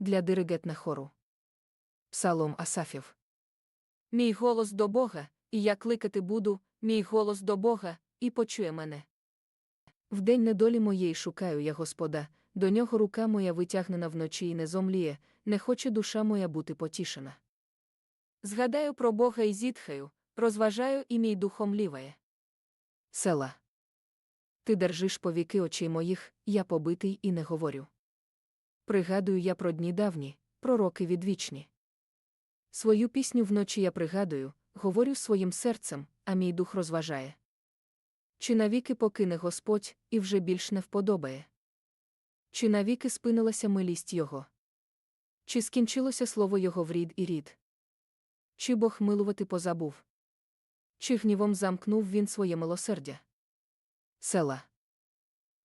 для диригетна хору. Псалом Асафів. Мій голос до Бога, і я кликати буду, мій голос до Бога, і почує мене. В день недолі моєї шукаю я Господа, до нього рука моя витягнена вночі і не зомліє, не хоче душа моя бути потішена. Згадаю про Бога і зітхаю, розважаю і мій духом ліває. Села. Ти держиш повіки очей моїх, я побитий і не говорю. Пригадую я про дні давні, про роки відвічні. Свою пісню вночі я пригадую, говорю своїм серцем, а мій дух розважає. Чи навіки покине Господь і вже більш не вподобає? Чи навіки спинилася милість Його? Чи скінчилося слово Його в рід і рід? Чи Бог милувати позабув? Чи гнівом замкнув він своє милосердя? Села.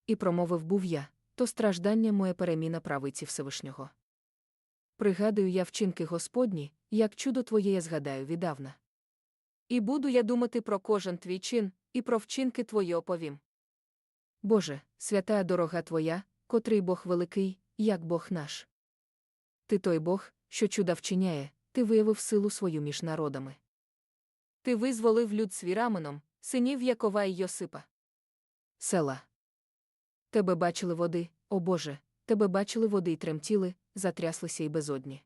І промовив був я, то страждання моє переміна правиці Всевишнього. Пригадую я вчинки Господні, як чудо твоє я згадаю віддавна. І буду я думати про кожен твій чин, і про вчинки твої оповім. Боже, святая дорога Твоя, котрий Бог великий, як Бог наш. Ти той Бог, що чуда вчиняє, ти виявив силу свою між народами. Ти визволив люд свій синів Якова і Йосипа. Села. Тебе бачили води, о Боже, тебе бачили води й тремтіли, затряслися й безодні.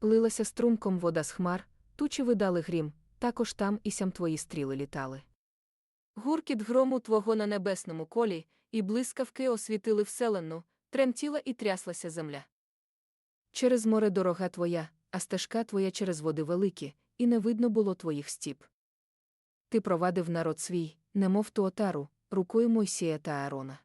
Лилася струмком вода з хмар, тучі видали грім, також там і сям твої стріли літали. Гуркіт грому твого на небесному колі, і блискавки освітили вселенну, тремтіла і тряслася земля. Через море дорога твоя, а стежка твоя через води великі, і не видно було твоїх стіп. Ти провадив народ свій, немов ту отару, рукою Мойсія та Аарона.